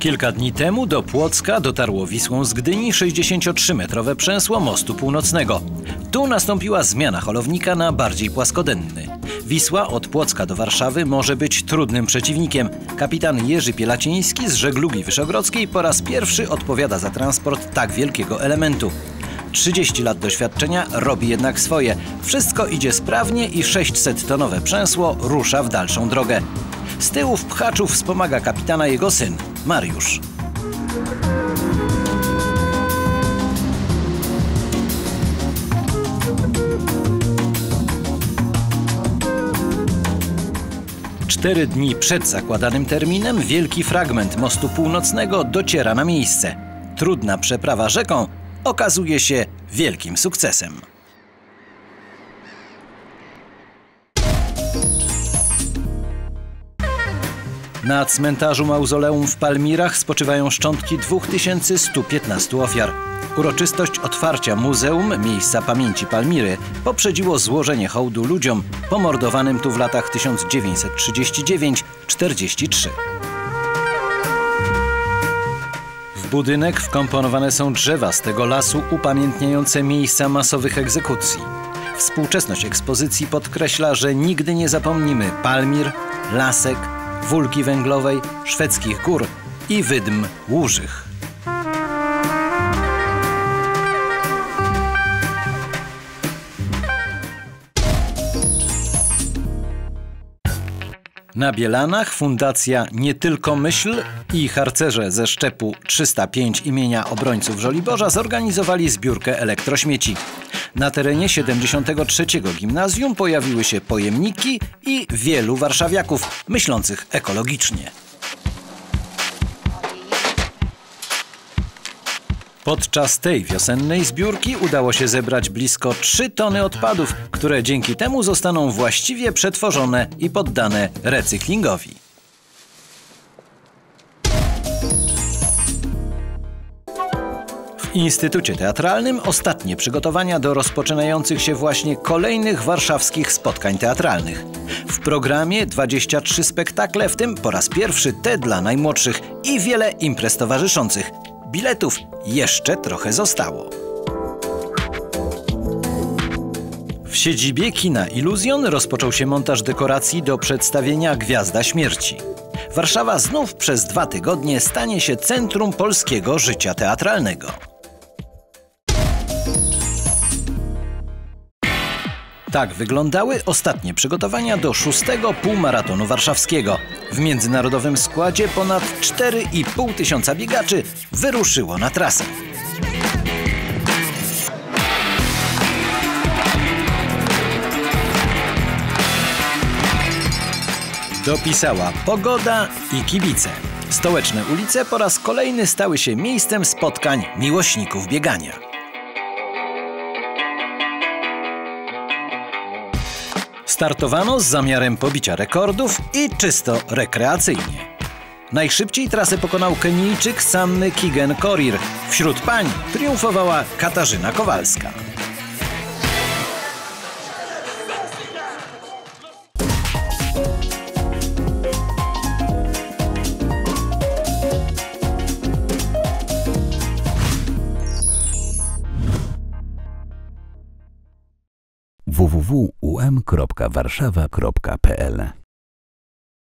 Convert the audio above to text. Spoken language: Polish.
Kilka dni temu do Płocka dotarło Wisłą z Gdyni 63-metrowe przęsło mostu północnego. Tu nastąpiła zmiana holownika na bardziej płaskodenny. Wisła od Płocka do Warszawy może być trudnym przeciwnikiem. Kapitan Jerzy Pielaciński z żeglugi wyszogrodzkiej po raz pierwszy odpowiada za transport tak wielkiego elementu. 30 lat doświadczenia robi jednak swoje. Wszystko idzie sprawnie i 600-tonowe przęsło rusza w dalszą drogę. Z tyłu w pchaczu wspomaga kapitana jego syn, Mariusz. Cztery dni przed zakładanym terminem wielki fragment mostu północnego dociera na miejsce. Trudna przeprawa rzeką okazuje się wielkim sukcesem. Na cmentarzu mauzoleum w Palmirach spoczywają szczątki 2115 ofiar. Uroczystość otwarcia Muzeum Miejsca Pamięci Palmiry poprzedziło złożenie hołdu ludziom pomordowanym tu w latach 1939-43. W budynek wkomponowane są drzewa z tego lasu upamiętniające miejsca masowych egzekucji. Współczesność ekspozycji podkreśla, że nigdy nie zapomnimy Palmir, Lasek, Wólki Węglowej, Szwedzkich Gór i Wydm Łużych. Na Bielanach Fundacja Nie Tylko Myśl i harcerze ze szczepu 305 imienia obrońców Żoliborza zorganizowali zbiórkę elektrośmieci. Na terenie 73 gimnazjum pojawiły się pojemniki i wielu warszawiaków myślących ekologicznie. Podczas tej wiosennej zbiórki udało się zebrać blisko 3 tony odpadów, które dzięki temu zostaną właściwie przetworzone i poddane recyklingowi. Instytucie Teatralnym ostatnie przygotowania do rozpoczynających się właśnie kolejnych warszawskich spotkań teatralnych. W programie 23 spektakle, w tym po raz pierwszy te dla najmłodszych i wiele imprez towarzyszących. Biletów jeszcze trochę zostało. W siedzibie kina Iluzjon rozpoczął się montaż dekoracji do przedstawienia Gwiazda Śmierci. Warszawa znów przez dwa tygodnie stanie się centrum polskiego życia teatralnego. Tak wyglądały ostatnie przygotowania do szóstego półmaratonu warszawskiego. W międzynarodowym składzie ponad 4,5 tysiąca biegaczy wyruszyło na trasę. Dopisała pogoda i kibice. Stołeczne ulice po raz kolejny stały się miejscem spotkań miłośników biegania. Startowano z zamiarem pobicia rekordów i czysto rekreacyjnie. Najszybciej trasę pokonał Kenijczyk Sammy Kigen Korir. Wśród pań triumfowała Katarzyna Kowalska. www.um.warszawa.pl